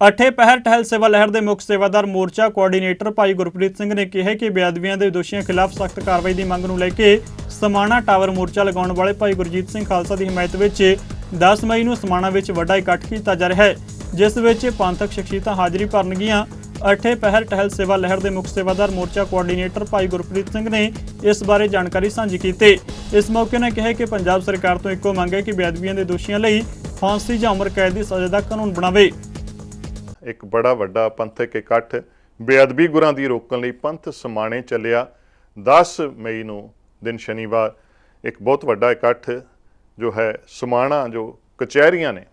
ਅਠੇ ਪਹਿਰ ਟਹਿਲ ਸੇਵਾ ਲਹਿਰ ਦੇ ਮੁੱਖ ਸੇਵਾਦਾਰ ਮੋਰਚਾ ਕੋਆਰਡੀਨੇਟਰ ਭਾਈ ਗੁਰਪ੍ਰੀਤ ਸਿੰਘ ਨੇ ਕਿਹਾ ਕਿ ਬੇਅਦਬੀਆਂ ਦੇ ਦੋਸ਼ੀਆਂ ਖਿਲਾਫ ਸਖਤ ਕਾਰਵਾਈ ਦੀ ਮੰਗ ਨੂੰ ਲੈ ਕੇ ਸਮਾਣਾ ਟਾਵਰ ਮੋਰਚਾ ਲਗਾਉਣ ਵਾਲੇ ਭਾਈ ਗੁਰਜੀਤ ਸਿੰਘ ਖਾਲਸਾ ਦੀ ਹਿਮਾਇਤ ਵਿੱਚ 10 ਮਈ ਨੂੰ ਸਮਾਣਾ ਵਿੱਚ ਵੱਡਾ ਇਕੱਠ ਕੀਤਾ ਜਾ ਰਿਹਾ ਹੈ, ਜਿਸ ਵਿੱਚ ਪੰਥਕ ਸ਼ਖਸੀਅਤਾਂ ਹਾਜ਼ਰੀ ਭਰਨਗੀਆਂ। ਅਠੇ ਪਹਿਰ ਟਹਿਲ ਸੇਵਾ ਲਹਿਰ ਦੇ ਮੁੱਖ ਸੇਵਾਦਾਰ ਮੋਰਚਾ ਕੋਆਰਡੀਨੇਟਰ ਭਾਈ ਗੁਰਪ੍ਰੀਤ ਸਿੰਘ ਨੇ ਇਸ ਬਾਰੇ ਜਾਣਕਾਰੀ ਸਾਂਝੀ ਕੀਤੀ। ਇਸ ਮੌਕੇ ਨੇ ਕਿਹਾ ਕਿ ਪੰਜਾਬ ਸਰਕਾਰ ਤੋਂ ਇੱਕੋ ਮੰਗ ਹੈ ਕਿ ਬੇਅਦਬੀਆਂ ਦੇ ਦੋਸ਼ੀਆਂ ਲਈ ਫਾਂਸੀ ਜਾਂ ਉਮਰ ਕੈਦ ਦੀ ਸਜ਼ਾ ਦਾ ਕਾਨੂੰਨ ਬਣਾਵੇ। ਇੱਕ ਬੜਾ ਵੱਡਾ ਪੰਥਕ ਇਕੱਠ ਬੇਅਦਬੀ ਗੁਰਾਂ ਦੀ ਰੋਕਣ ਲਈ ਪੰਥ ਸਮਾਣੇ ਚੱਲਿਆ। 10 ਮਈ ਨੂੰ ਦਿਨ ਸ਼ਨੀਵਾਰ ਇੱਕ ਬਹੁਤ ਵੱਡਾ ਇਕੱਠ ਜੋ ਹੈ ਸਮਾਣਾ, ਜੋ ਕਚਹਿਰੀਆਂ ਨੇ,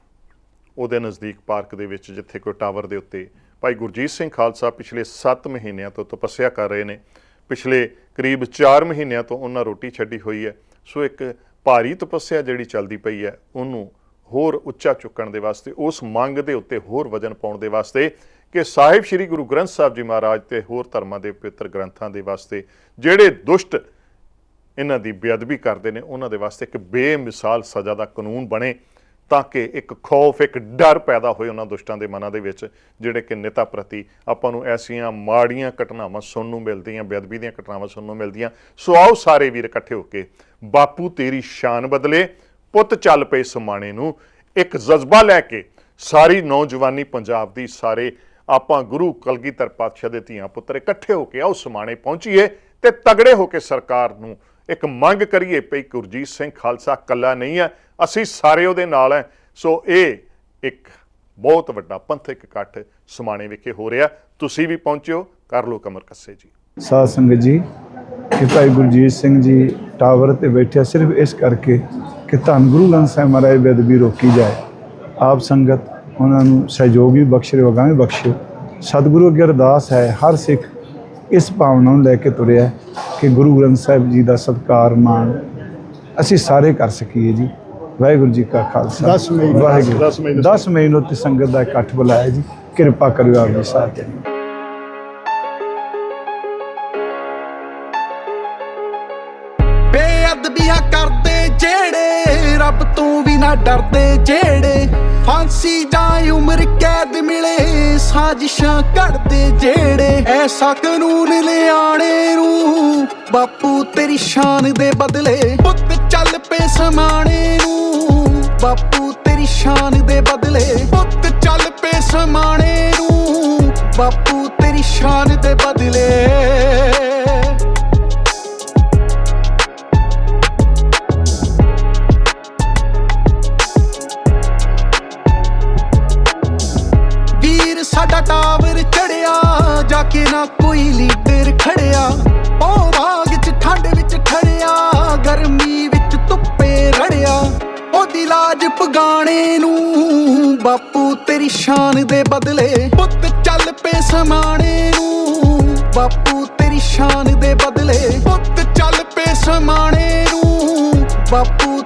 ਉਹਦੇ ਨਜ਼ਦੀਕ ਪਾਰਕ ਦੇ ਵਿੱਚ ਜਿੱਥੇ ਕੋਈ ਟਾਵਰ ਦੇ ਉੱਤੇ ਭਾਈ ਗੁਰਜੀਤ ਸਿੰਘ ਖਾਲਸਾ ਪਿਛਲੇ 7 ਮਹੀਨਿਆਂ ਤੋਂ ਤਪੱਸਿਆ ਕਰ ਰਹੇ ਨੇ। ਪਿਛਲੇ ਕਰੀਬ 4 ਮਹੀਨਿਆਂ ਤੋਂ ਉਹਨਾਂ ਰੋਟੀ ਛੱਡੀ ਹੋਈ ਹੈ। ਸੋ ਇੱਕ ਭਾਰੀ ਤਪੱਸਿਆ ਜਿਹੜੀ ਚੱਲਦੀ ਪਈ ਹੈ, ਉਹਨੂੰ ਹੋਰ ਉੱਚਾ ਚੁੱਕਣ ਦੇ ਵਾਸਤੇ, ਉਸ ਮੰਗ ਦੇ ਉੱਤੇ ਹੋਰ ਵਜਨ ਪਾਉਣ ਦੇ ਵਾਸਤੇ ਕਿ ਸਾਹਿਬ ਸ੍ਰੀ ਗੁਰੂ ਗ੍ਰੰਥ ਸਾਹਿਬ ਜੀ ਮਹਾਰਾਜ ਤੇ ਹੋਰ ਧਰਮਾਂ ਦੇ ਪਵਿੱਤਰ ਗ੍ਰੰਥਾਂ ਦੇ ਵਾਸਤੇ ਜਿਹੜੇ ਦੁਸ਼ਟ ਇਹਨਾਂ ਦੀ ਬੇਅਦਬੀ ਕਰਦੇ ਨੇ, ਉਹਨਾਂ ਦੇ ਵਾਸਤੇ ਇੱਕ ਬੇਮਿਸਾਲ ਸਜ਼ਾ ਦਾ ਕਾਨੂੰਨ ਬਣੇ ਤਾਂ ਕਿ ਇੱਕ ਖੌਫ, ਇੱਕ ਡਰ ਪੈਦਾ ਹੋਏ ਉਹਨਾਂ ਦੁਸ਼ਟਾਂ ਦੇ ਮਨਾਂ ਦੇ ਵਿੱਚ, ਜਿਹੜੇ ਕਿ ਨੇਤਾ ਪ੍ਰਤੀ ਆਪਾਂ ਨੂੰ ਐਸੀਆਂ ਮਾੜੀਆਂ ਘਟਨਾਵਾਂ ਸੁਣਨ ਨੂੰ ਮਿਲਦੀਆਂ, ਬੇਅਦਬੀ ਦੀਆਂ ਘਟਨਾਵਾਂ ਸੁਣਨ ਨੂੰ ਮਿਲਦੀਆਂ। ਸੋ ਆਓ ਸਾਰੇ ਵੀਰ ਇਕੱਠੇ ਹੋ ਕੇ, ਬਾਪੂ ਤੇਰੀ ਸ਼ਾਨ ਬਦਲੇ ਪੁੱਤ ਚੱਲ ਪਏ ਸਮਾਣੇ ਨੂੰ, ਇੱਕ ਜਜ਼ਬਾ ਲੈ ਕੇ ਸਾਰੀ ਨੌਜਵਾਨੀ ਪੰਜਾਬ ਦੀ ਸਾਰੇ ਆਪਾਂ ਗੁਰੂ ਕਲਗੀਧਰ ਪਾਤਸ਼ਾਹ ਦੇ ਧੀਆਂ ਪੁੱਤਰ ਇਕੱਠੇ ਹੋ ਕੇ ਆਓ ਸਮਾਣੇ ਪਹੁੰਚੀਏ ਤੇ ਤਗੜੇ ਹੋ ਕੇ ਸਰਕਾਰ ਨੂੰ ਇੱਕ ਮੰਗ ਕਰੀਏ ਪਈ ਗੁਰਜੀਤ ਸਿੰਘ ਖਾਲਸਾ ਕੱਲਾ ਨਹੀਂ ਹੈ, ਅਸੀਂ ਸਾਰੇ ਉਹਦੇ ਨਾਲ ਹੈ। ਸੋ ਇਹ ਇੱਕ ਬਹੁਤ ਵੱਡਾ ਪੰਥਕ ਇਕੱਠ ਸਮਾਣੇ ਵਿਖੇ ਹੋ ਰਿਹਾ। ਤੁਸੀਂ ਵੀ ਪਹੁੰਚਿਓ, ਕਰ ਲਓ ਕਮਰ ਕੱਸੇ ਜੀ। ਸਾਧ ਸੰਗਤ ਜੀ, ਕਿ ਭਾਈ ਗੁਰਜੀਤ ਸਿੰਘ ਜੀ ਟਾਵਰ ਤੇ ਬੈਠਿਆ, ਸਿਰਫ ਇਸ ਕਰਕੇ ਕਿ ਧੰਨ ਗੁਰੂ ਗ੍ਰੰਥ ਸਾਹਿਬ ਮਹਾਰਾਜ ਬੇਅਦਬੀ ਰੋਕੀ ਜਾਏ। ਆਪ ਸੰਗਤ ਉਹਨਾਂ ਨੂੰ ਸਹਿਯੋਗ ਵੀ ਬਖਸ਼ੇ ਵਗਾਂ ਵੀ ਬਖਸ਼ੇ। ਸਤਿਗੁਰੂ ਅੱਗੇ ਅਰਦਾਸ ਹੈ ਹਰ ਸਿੱਖ ਇਸ ਭਾਵਨਾ ਨੂੰ ਲੈ ਕੇ ਤੁਰਿਆ ਕਿ ਗੁਰੂ ਗ੍ਰੰਥ ਸਾਹਿਬ ਜੀ ਦਾ ਸਤਕਾਰ ਮਾਣ ਅਸੀਂ ਸਾਰੇ ਕਰ ਸਕੀਏ ਜੀ। ਵਾਹਿਗੁਰੂ ਜੀ ਕਾ ਖਾਲਸਾ। 10 ਮਈ ਵਾਹਿਗੁਰੂ। 10 ਮਈ ਨੂੰ। 10 ਮਈ ਨੂੰ ਤੇ ਸੰਗਤ ਦਾ ਇਕੱਠ ਬੁਲਾਇਆ ਜੀ। ਕਿਰਪਾ ਕਰਿਓ ਆਪ ਜੀ ਸਾਥ ਬੇਅਦਬੀਆਂ ਕਰਦੇ ਜਿਹੜੇ ਰੱਬ ਤੋਂ ਵੀ ਨਾ ਡਰਦੇ ਜਿਹੜੇ ਫਾਂਸੀ ਜਾਂ ਉਮਰ ਕੈਦ ਮਿਲੇ, ਸਾਜ਼ਿਸ਼ਾਂ ਘੜਦੇ ਜਿਹੜੇ ਐਸਾ ਕਾਨੂੰਨ ਲਿਆਣੇ ਨੂੰ, ਬਾਪੂ ਤੇਰੀ ਸ਼ਾਨ ਦੇ ਬਦਲੇ ਪੁੱਤ ਚੱਲ ਪਏ ਸਮਾਣੇ ਨੂੰ, ਬਾਪੂ ਤੇਰੀ ਸ਼ਾਨ ਦੇ ਬਦਲੇ ਪੁੱਤ ਚੱਲ ਪਏ ਸਮਾਣੇ ਨੂੰ, ਬਾਪੂ ਤੇਰੀ ਸ਼ਾਨ ਦੇ ਬਦਲੇ ਸਾਡਾ ਟਾਵਰ ਚੜਿਆ ਜਾ ਕੇ ਨਾ ਕੋਈ ਲੀਡਰ ਖੜਿਆ। ਉਹ ਬਾਗ ਚ ਠੰਡ ਵਿੱਚ ਖੜਿਆ, ਗਰਮੀ ਵਿੱਚ ਧੁੱਪੇ ਰੜਿਆ। ਉਹਦੀ ਲਾਜ ਪਗਾਣੇ ਨੂੰ, ਬਾਪੂ ਤੇਰੀ ਸ਼ਾਨ ਦੇ ਬਦਲੇ। ਪੁੱਤ ਚੱਲ ਪਏ ਸਮਾਣੇ ਨੂੰ, ਬਾਪੂ ਤੇਰੀ ਸ਼ਾਨ ਦੇ ਬਦਲੇ। ਪੁੱਤ ਚੱਲ ਪਏ ਸਮਾਣੇ ਨੂੰ, ਬਾਪੂ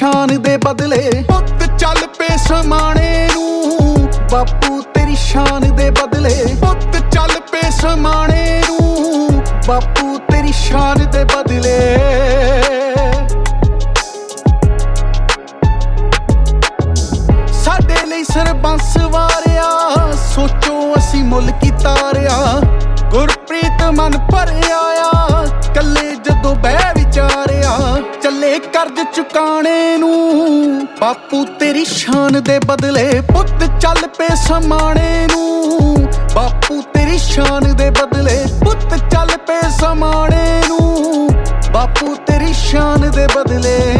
ਸ਼ਾਨ ਦੇ ਬਦਲੇ ਪੁੱਤ ਚੱਲ ਪਏ ਸਮਾਣੇ ਨੂੰ। ਬਾਪੂ ਤੇਰੀ ਸ਼ਾਨ ਦੇ ਬਦਲੇ ਪੁੱਤ ਚੱਲ ਪਏ ਸਮਾਣੇ ਨੂੰ। ਬਾਪੂ ਤੇਰੀ ਸ਼ਾਨ ਦੇ ਬਦਲੇ। ਚੱਲੇ ਚੁਕਾਣੇ ਨੂੰ ਬਾਪੂ ਤੇਰੀ ਸ਼ਾਨ ਦੇ ਬਦਲੇ ਪੁੱਤ ਚੱਲ ਪਏ ਸਮਾਣੇ ਨੂੰ ਬਾਪੂ ਤੇਰੀ ਸ਼ਾਨ ਦੇ ਬਦਲੇ ਪੁੱਤ ਚੱਲ ਪਏ ਸਮਾਣੇ ਨੂੰ ਬਾਪੂ ਤੇਰੀ ਸ਼ਾਨ ਦੇ ਬਦਲੇ